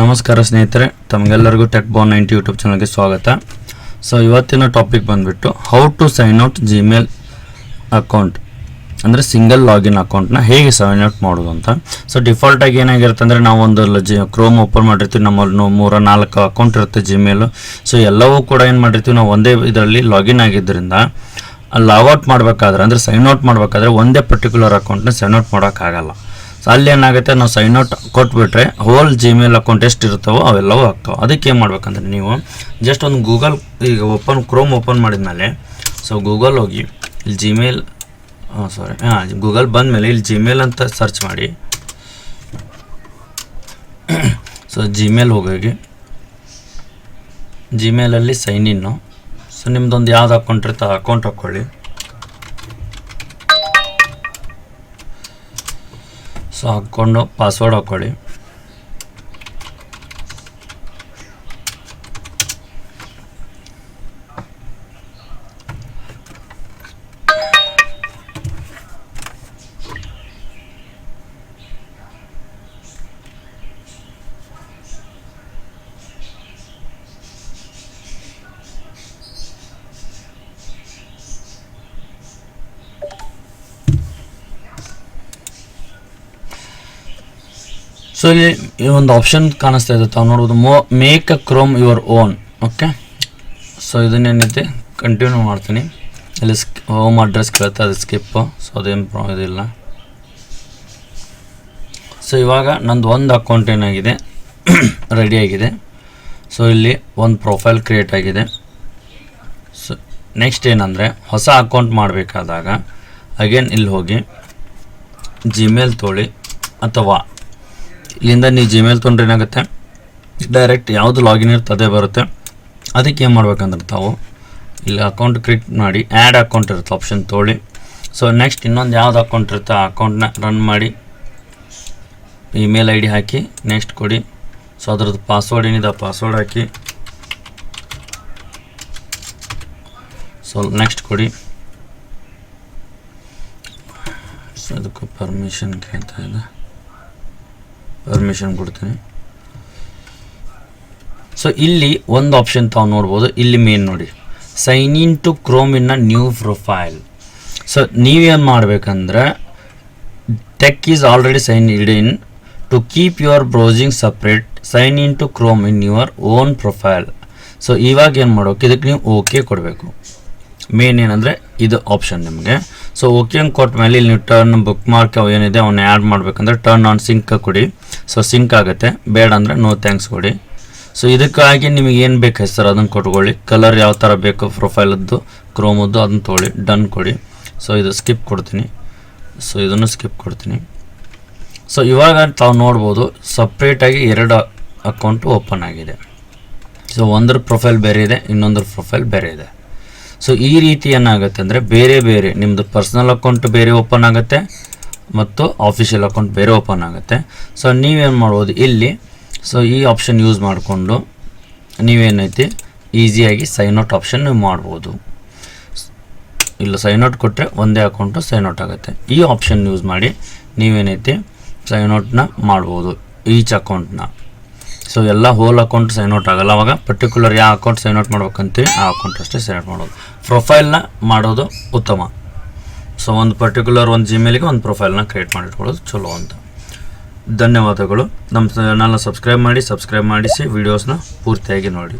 ನಮಸ್ಕಾರ ಸ್ನೇಹಿತರೆ, ತಮಗೆಲ್ಲರಿಗೂ ಟೆಕ್ ಬಾನ್ ನೈಂಟಿ ಯೂಟ್ಯೂಬ್ ಚಾನಲ್ಗೆ ಸ್ವಾಗತ. ಸೊ ಇವತ್ತಿನ ಟಾಪಿಕ್ ಬಂದುಬಿಟ್ಟು how to sign out Gmail account ಅಂದರೆ ಸಿಂಗಲ್ ಲಾಗಿನ್ ಅಕೌಂಟ್ನ ಹೇಗೆ ಸೈನ್ ಔಟ್ ಮಾಡೋದು ಅಂತ. ಸೊ ಡಿಫಾಲ್ಟಾಗಿ ಏನಾಗಿರುತ್ತೆ ಅಂದರೆ ನಾವು ಒಂದು ಜಿ ಕ್ರೋಮ್ ಓಪನ್ ಮಾಡಿರ್ತೀವಿ ನಮ್ಮಲ್ಲಿ ಮೂರ ನಾಲ್ಕು ಅಕೌಂಟ್ ಇರುತ್ತೆ ಜಿಮೇಲು ಸೊ ಎಲ್ಲವೂ ಕೂಡ ಏನು ಮಾಡಿರ್ತೀವಿ, ನಾವು ಒಂದೇ ಇದರಲ್ಲಿ ಲಾಗಿನ್ ಆಗಿದ್ದರಿಂದ ಲಾಗೌಟ್ ಮಾಡಬೇಕಾದ್ರೆ, ಅಂದರೆ ಸೈನ್ ಔಟ್ ಮಾಡಬೇಕಾದ್ರೆ ಒಂದೇ ಪರ್ಟಿಕ್ಯುಲರ್ ಅಕೌಂಟ್ನ ಸೈನ್ ಔಟ್ ಮಾಡೋಕ್ಕಾಗಲ್ಲ. ಸೊ ಅಲ್ಲಿ ಏನಾಗುತ್ತೆ, ನಾವು ಸೈನ್ ಔಟ್ ಕೊಟ್ಬಿಟ್ರೆ ಹೋಲ್ ಜಿಮೇಲ್ ಅಕೌಂಟ್ ಎಷ್ಟು ಇರ್ತಾವೋ ಅವೆಲ್ಲವೂ ಆಗ್ತಾವೆ. ಅದಕ್ಕೆ ಏನು ಮಾಡ್ಬೇಕಂದ್ರೆ ನೀವು ಜಸ್ಟ್ ಒಂದು ಗೂಗಲ್ ಈಗ ಓಪನ್ ಕ್ರೋಮ್ ಓಪನ್ ಮಾಡಿದ ಮೇಲೆ ಸೊ ಗೂಗಲ್ ಹೋಗಿ ಇಲ್ಲಿ ಜಿಮೇಲ್ ಸಾರಿ ಹಾಂ ಗೂಗಲ್ ಬಂದಮೇಲೆ ಇಲ್ಲಿ ಜಿಮೇಲ್ ಅಂತ ಸರ್ಚ್ ಮಾಡಿ. ಸೊ ಜಿಮೇಲ್ ಹೋಗಿ ಜಿಮೇಲಲ್ಲಿ ಸೈನ್ ಇನ್ನು ಸೊ ನಿಮ್ಮದೊಂದು ಯಾವ್ದು ಅಕೌಂಟ್ ಇರುತ್ತೆ ಅಕೌಂಟ್ ಹಾಕ್ಕೊಳ್ಳಿ ಸೊ ಹಾಕ್ಕೊಂಡು ಪಾಸ್ವರ್ಡ್ ಹಾಕ್ಕೊಳ್ಳಿ ಸೊ ಇಲ್ಲಿ ಈ ಒಂದು ಆಪ್ಷನ್ ಕಾಣಿಸ್ತಾ ಇದೆ. ತಾವು ನೋಡ್ಬೋದು, ಮೋ make a Chrome your own okay so ಇದನ್ನೇನೈತೆ continue ಮಾಡ್ತೀನಿ. ಇಲ್ಲಿ ಸ್ಕ್ ಹೋಮ್ ಅಡ್ರೆಸ್ ಕೇಳುತ್ತೆ, ಅದು ಸ್ಕಿಪ್ಪು ಸೊ ಅದೇನು ಪ್ರಾ ಇದಿಲ್ಲ. ಸೊ ಇವಾಗ ನಂದು ಒಂದು ಅಕೌಂಟ್ ಏನಾಗಿದೆ? ರೆಡಿಯಾಗಿದೆ ಸೊ ಇಲ್ಲಿ ಒಂದು ಪ್ರೊಫೈಲ್ ಕ್ರಿಯೇಟ್ ಆಗಿದೆ. ಸೊ ನೆಕ್ಸ್ಟ್ ಏನಂದರೆ, ಹೊಸ ಅಕೌಂಟ್ ಮಾಡಬೇಕಾದಾಗ ಅಗೇನ್ ಇಲ್ಲಿ ಹೋಗಿ ಜಿಮೇಲ್ ತೋಳಿ, ಅಥವಾ ಇಲ್ಲಿಂದ ನೀವು ಜಿಮೇಲ್ ತೊಗೊಂಡ್ರೆ ಏನಾಗುತ್ತೆ? ಡೈರೆಕ್ಟ್ ಯಾವುದು ಲಾಗಿನ್ ಇರುತ್ತೆ ಅದೇ ಬರುತ್ತೆ. ಅದಕ್ಕೆ ಏನು ಮಾಡ್ಬೇಕಂದ್ರೆ ತಾವು ಇಲ್ಲಿ ಅಕೌಂಟ್ ಕ್ರಿಯೇಟ್ ಮಾಡಿ ಆ್ಯಡ್ ಅಕೌಂಟ್ ಇರುತ್ತೆ ಆಪ್ಷನ್ ತೊಗೊಳ್ಳಿ. ಸೊ ನೆಕ್ಸ್ಟ್ ಇನ್ನೊಂದು ಯಾವ್ದು ಅಕೌಂಟ್ ಇರುತ್ತೆ ಆ ಅಕೌಂಟ್ನ ರನ್ ಮಾಡಿ ಇಮೇಲ್ ಐ ಡಿ ಹಾಕಿ ನೆಕ್ಸ್ಟ್ ಕೊಡಿ. ಸೊ ಅದ್ರದ್ದು ಪಾಸ್ವರ್ಡ್ ಏನಿದೆ ಪಾಸ್ವರ್ಡ್ ಹಾಕಿ. ಸೊ ನೆಕ್ಸ್ಟ್ ಕೊಡಿ. ಸೊ ಅದಕ್ಕೂ ಪರ್ಮಿಷನ್ ಕೇಳ್ತಾ ಇದೆ ಪರ್ಮಿಷನ್ ಕೊಡ್ತೀನಿ. ಸೊ ಇಲ್ಲಿ ಒಂದು ಆಪ್ಷನ್ ತಾವು ನೋಡ್ಬೋದು. ಇಲ್ಲಿ ಮೇನ್ ನೋಡಿ. Sign in to Chrome in a new profile so ನೀವೇನು ಮಾಡಬೇಕಂದ್ರೆ tech is already signed in to keep your browsing separate sign in to Chrome in your own profile so ಇವಾಗ ಏನು ಮಾಡೋಕೆ, ಇದಕ್ಕೆ ನೀವು ಓಕೆ ಕೊಡಬೇಕು. ಮೇನ್ ಏನಂದರೆ, ಇದು ಆಪ್ಷನ್ ನಿಮಗೆ. ಸೊ ಓಕೆ ಅಂತ ಮೇಲೆ ಇಲ್ಲಿ ನೀವು ಟರ್ನ್ ಬುಕ್ ಮಾರ್ಕ್ ಏನಿದೆ, ಅವನ್ನ ಆ್ಯಡ್ ಮಾಡಬೇಕಂದ್ರೆ ಟರ್ನ್ ಆನ್ ಸಿಂಕ್ ಕೊಡಿ. ಸೊ ಸಿಂಕ್ ಆಗುತ್ತೆ. ಬೇಡ ಅಂದರೆ ನೋ ಥ್ಯಾಂಕ್ಸ್ ಕೊಡಿ. ಸೊ ಇದಕ್ಕಾಗಿ ನಿಮಗೆ ಏನು ಬೇಕು ಹೆಸರು, ಅದನ್ನು ಕೊಟ್ಕೊಳ್ಳಿ. ಕಲರ್ ಯಾವ ಥರ ಬೇಕು ಪ್ರೊಫೈಲದ್ದು ಕ್ರೋಮದ್ದು ಅದನ್ನು ತೊಗೊಳ್ಳಿ. ಡನ್ ಕೊಡಿ. ಸೊ ಇದು ಸ್ಕಿಪ್ ಕೊಡ್ತೀನಿ. ಸೊ ಇದನ್ನು ಸ್ಕಿಪ್ ಕೊಡ್ತೀನಿ. ಸೊ ಇವಾಗ ತಾವು ನೋಡ್ಬೋದು ಸಪ್ರೇಟಾಗಿ ಎರಡು ಅಕೌಂಟ್ ಓಪನ್ ಆಗಿದೆ. ಸೊ ಒಂದ್ರ ಪ್ರೊಫೈಲ್ ಬೇರೆ ಇದೆ, ಇನ್ನೊಂದ್ರ ಪ್ರೊಫೈಲ್ ಬೇರೆ ಇದೆ. ಸೊ ಈ ರೀತಿ ಏನಾಗುತ್ತೆ ಅಂದರೆ ಬೇರೆ ಬೇರೆ ನಿಮ್ಮದು ಪರ್ಸ್ನಲ್ ಅಕೌಂಟ್ ಬೇರೆ ಓಪನ್ ಆಗುತ್ತೆ ಮತ್ತು ಆಫಿಷಿಯಲ್ ಅಕೌಂಟ್ ಬೇರೆ ಓಪನ್ ಆಗುತ್ತೆ. ಸೊ ನೀವೇನು ಮಾಡ್ಬೋದು ಇಲ್ಲಿ ಸೊ ಈ ಆಪ್ಷನ್ ಯೂಸ್ ಮಾಡಿಕೊಂಡು ನೀವೇನೈತಿ ಈಸಿಯಾಗಿ ಸೈನ್ ಔಟ್ ಆಪ್ಷನ್ ನೀವು ಮಾಡ್ಬೋದು. ಇಲ್ಲ ಸೈನ್ ಔಟ್ ಕೊಟ್ಟರೆ ಒಂದೇ ಅಕೌಂಟು ಸೈನ್ ಔಟ್ ಆಗುತ್ತೆ. ಈ ಆಪ್ಷನ್ ಯೂಸ್ ಮಾಡಿ ನೀವೇನೈತಿ ಸೈನ್ ಔಟ್ನ ಮಾಡ್ಬೋದು ಈಚ್ ಅಕೌಂಟ್ನ ಸೊ ಎಲ್ಲ ಹೋಲ್ ಅಕೌಂಟ್ ಸೈನ್ ಔಟ್ ಆಗಲ್ಲ ಅವಾಗ. ಪರ್ಟಿಕ್ಯುಲರ್ ಯಾವ ಅಕೌಂಟ್ ಸೈನ್ ಔಟ್ ಮಾಡ್ಬೇಕಂತೀವಿ, ಆ ಅಕೌಂಟ್ ಅಷ್ಟೇ ಸೈನ್ ಔಟ್ ಮಾಡೋದು. ಪ್ರೊಫೈಲ್ನ ಮಾಡೋದು ಉತ್ತಮ. ಸೊ ಒಂದು ಪರ್ಟಿಕ್ಯುಲರ್ ಒಂದು ಜಿಮೇಲಿಗೆ ಒಂದು ಪ್ರೊಫೈಲ್ನ ಕ್ರಿಯೇಟ್ ಮಾಡಿಟ್ಕೊಳ್ಳೋದು ಚಲೋ ಅಂತ. ಧನ್ಯವಾದಗಳು. ನಮ್ಮ ಚಾನಲ್ನ ಸಬ್ಸ್ಕ್ರೈಬ್ ಮಾಡಿ ಸಬ್ಸ್ಕ್ರೈಬ್ ಮಾಡಿಸಿ ವೀಡಿಯೋಸ್ನ ಪೂರ್ತಿಯಾಗಿ ನೋಡಿ.